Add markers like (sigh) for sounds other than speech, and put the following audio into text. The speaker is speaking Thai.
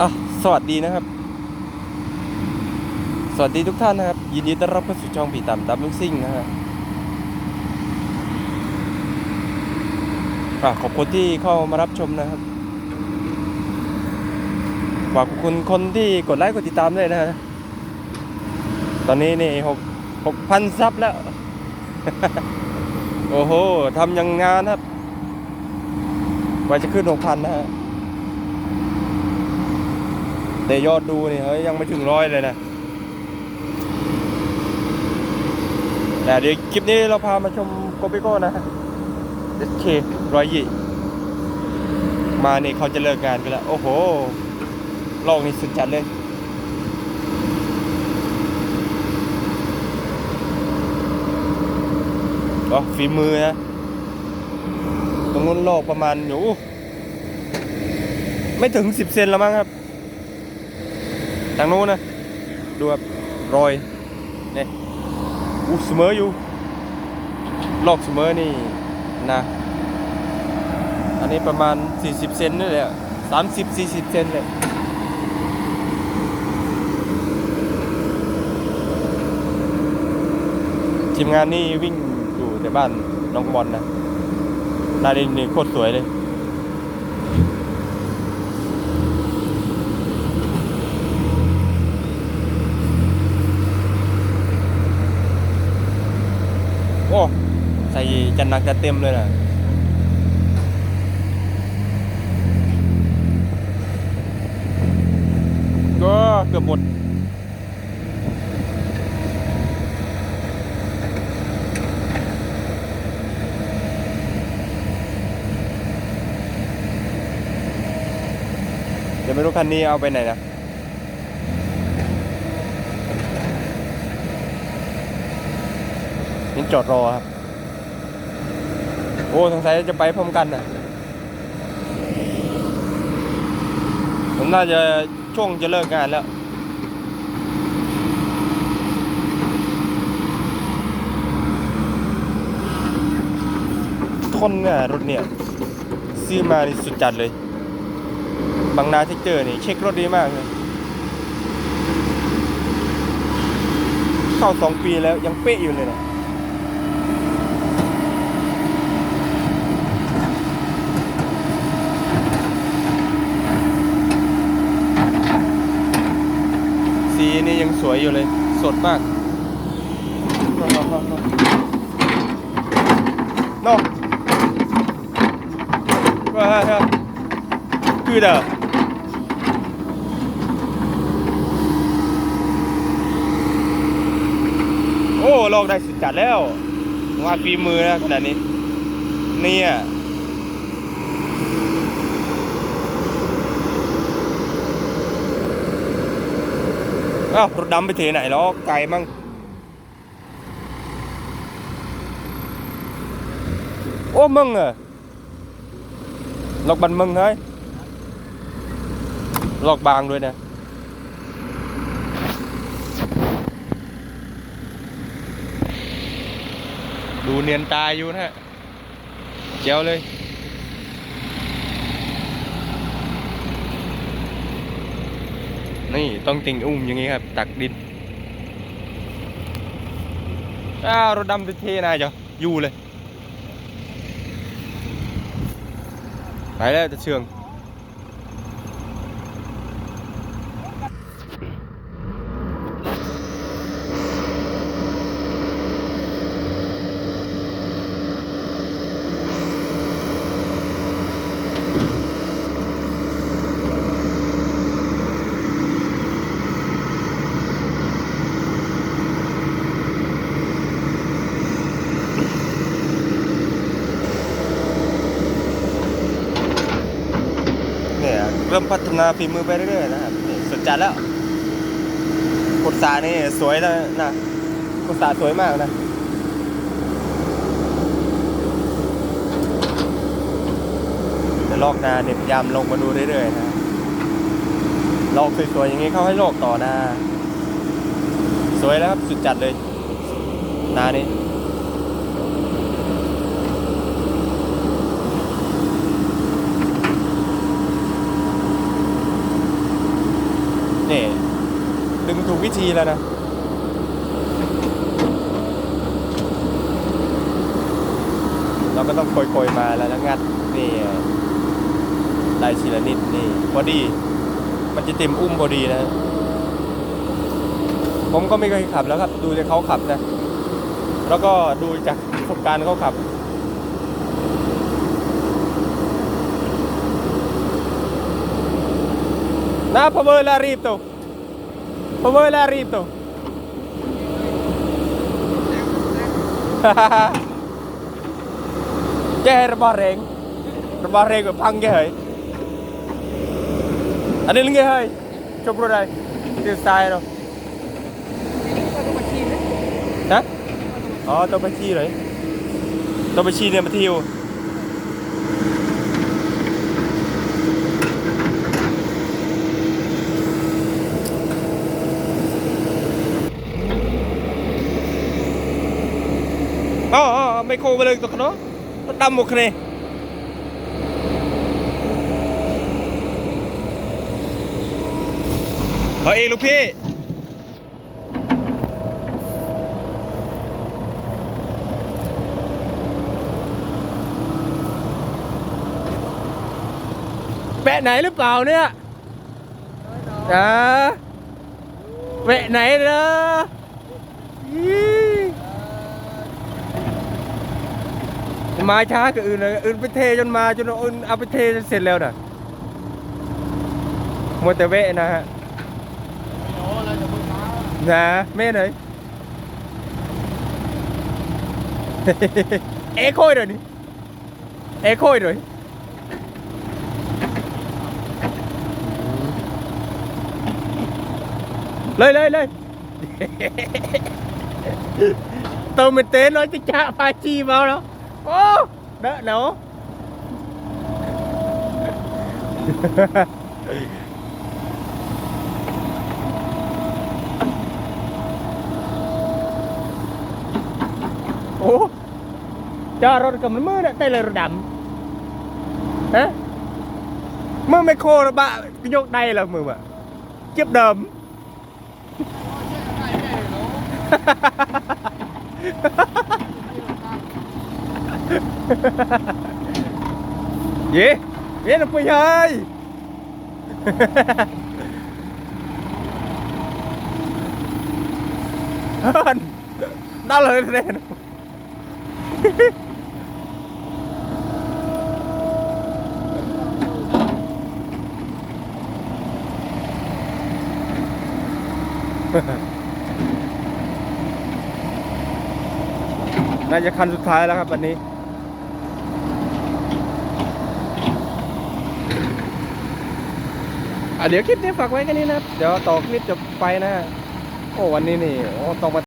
อะสวัสดีนะครับ สวัสดีทุกท่านนะครับ ยินดีต้อนรับเข้าสู่ช่องผีต่ำดับเบิลซิ่งนะฮะอะขอบคุณที่เข้ามารับชมนะครับฝากขอบคุณคนที่กดไลค์กดติดตามด้วยนะฮะตอนนี้นี่หกหกพันซับแล้ว โอ้โหทำอยังงานครับกว่าจะขึ้นหกพันนะฮะ แต่ยอดดูนี่เฮ้ยยังไม่ถึงร้อยเลยนะแต่เดี๋ยวคลิปนี้เราพามาชมโกปิโก้นะ SK ร้อยยี่มานี่เขาจะเลิกงานกันแล้ว โอ้โหโลกนี่สุดจัดเลยก็ฝีมือนะ ตรงนู้นโลกประมาณอยู่ ไม่ถึงสิบเซนแล้วมั้งครับ ทางโน้นนะ ดูครับรอยนี่อู้เสมออยู่ ลอกเสมอนี่นะ อันนี้ประมาณ 40 เซนนี่แหละ30 40เซนเลยทีมงานนี่วิ่งอยู่แต่บ้านน้องบอลนะนาดินนี่โคตรสวยเลย อ้ใส่จันหนักจะเต็มเลยนะก็เกือบหมดเดี๋ยวไม่รู้คันนี้เอาไปไหนนะ นี่จอดรอครับ โอ้สงสัยจะไปพร้อมกันนะผมน่าจะช่วงจะเลิกงานแล้วทนเนี่ยรถเนี่ย ซื้อมานี่สุดจัดเลย บางนาเทคเจอร์นี่เช็ครถดีมากเลยเข้าสองปีแล้วยังเป๊ะอยู่เลยนะ สี นี่ยังสวยอยู่เลย สดมากนาะว่าคือเด้อโอ้ลอกได้สุดจัดแล้ว ว่าฝีมือนะขนาดนี้ เนี่ย อ้าวรถดำไปเทไหนแล้วไกลมั่งโอ้มึงอะลอกบันมึงเฮ้ยลอกบางด้วยนะดูเนียนตายอยู่นะฮะเจียวเลย นี่ต้องติงอุ้มอย่างนี้ครับ ตักดินอ้ารถดำไปเทนายจ้ะอยู่เลย ไปแล้วจะเชือง เริ่มพัฒนาฝีมือไปเรื่อยๆนะครับสุดจัดแล้วกุศานี่สวยแล้วนะกุศาสวยมากนะเดี๋ยวลอกนาเนี่ยพยายามลงมาดูเรื่อยๆนะลอกสวยๆอย่างนี้เขาให้ลอกต่อนาสวยแล้วครับสุดจัดเลยนานี้ ดึงถูกวิธีแล้วนะเราก็ต้องโกยๆมาแล้วนะงัดนี่ได้ทีละนิดนี่พอดี มันจะเต็มอุ้มพอดีนะ ผมก็ไม่เคยขับแล้วครับ ดูจากเขาขับนะ แล้วก็ดูจากประสบการณ์เขาขับ Na, pabala rito. Pumula rito. Che របស់រេងរបស់រេងវាផឹងគេហើយអានេះលងគេហើយជប់រត់ហើយទីស្ទាយនោះហ៎អូតបជីរហើយតបជីនេះមកធៀវ โคไปเลยตัวขนมดำหมดเลยเฮ้ยลูกพี่แปะไหนหรือเปล่าเนี่ยอ่าแปะไหนเด้ออี๋ มาช้ากับอื่นเลยอื่นไปเทจนมาจนอื่นเอาไปเทจนเสร็จแล้วน่ะมัวแต่เวะนะฮะนะแม่ไหนเอ้โค่อยเลยนี่เอ้โค่อยเลยเลยเลยเลย tôi mình tế nói cho cha phải chi vào đó ô đỡ nó (laughs) ủa? Cho rồi cầm mưa đã tay là rồi đậm. Hả? Mưa mày khô rồi bạn cái nhốt đây là mưa mà. Kiếp đầm (laughs) ยี่ย้ลงไปเลยฮันน่าเลยเด่นน่าจะคันสุดท้ายแล้วครับวันนี้ อะ เดี๋ยวคลิปนี้ฝากไว้แค่นี้นะครับ เดี๋ยวต่อคลิปจะไปนะฮะโอ้วันนี้นี่โอ้ต้องมา